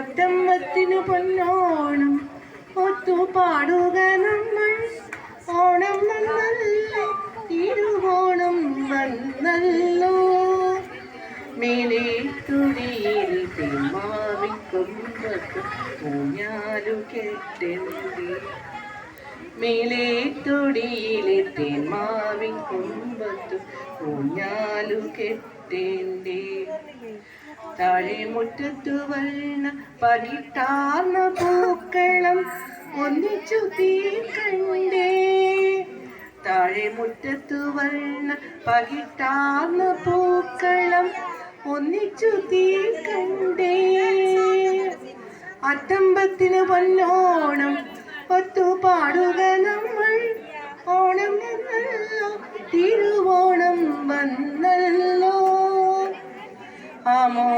പത്തമ്പത്തിനു പൊന്നോണം. ഒത്തു പാടുക നമ്മൾ. ഓണം വന്നല്ലോ തിരുവോണം വന്നല്ലോ. മേലെ തുടിയിൽ തെമാവിക്കൊമ്പത്ത് ഊഞ്ഞാലു കെട്ടെഴുതി മേലെ തൊടിയിലെ തേന്മാവിൻ കുമ്പത്തു ഊഞ്ഞാലു കെട്ടേണ്ടി. താഴെ മുറ്റത്തു വന്ന പകിട്ടാർന്ന പൂക്കളം ഒന്നിച്ചു തീർക്കണ്ടേ. താഴെ മുറ്റത്തു വന്ന പകിട്ടാർന്ന പൂക്കളം ഒന്നിച്ചു തീർക്കണ്ടേ. അത്തമ്പത്തിന് പൊന്നോണം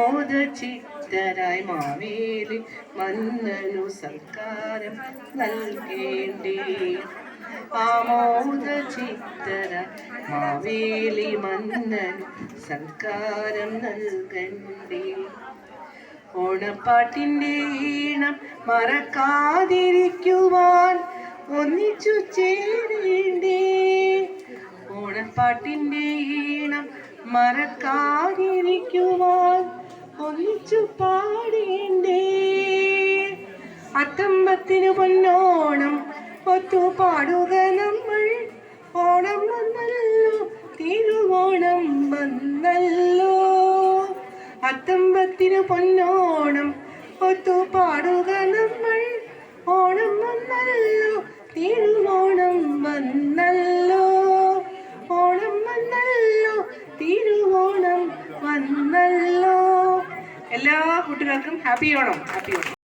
ആമോദ ചിത്തരായി മാവേലി മന്നനു സൽക്കാരം നൽകേണ്ടേ. ആമോദചിത്തര മാവേലി മന്നനു സൽക്കാരം നൽകണ്ടേ. ഓണപ്പാട്ടിന്റെ ഈണം മറക്കാതിരിക്കുവാൻ ഒന്നിച്ചു ചേരേണ്ടേ? ഓണപ്പാട്ടിന്റെ ഈണം മറക്കാതിരിക്കുവാൻ ഒന്നിച്ചു പാടേണ്ടേ അത്തമ്പത്തിന് പൊന്നോണം ഒത്തു പാടുക നമ്മൾ. ഓണം വന്നല്ലോ തിരുവോണം വന്നല്ലോ. അത്തമ്പത്തിന് പൊന്നോണം ഒത്തു പാടുക നമ്മൾ. ഓണം വന്നല്ലോ തിരുവോണം വന്നല്ലോ. ഓണം വന്നല്ലോ തിരുവോണം വന്നല്ലോ. എല്ലാ കൂട്ടുകാർക്കും ഹാപ്പി ഓണം ഹാപ്പി ഓണം.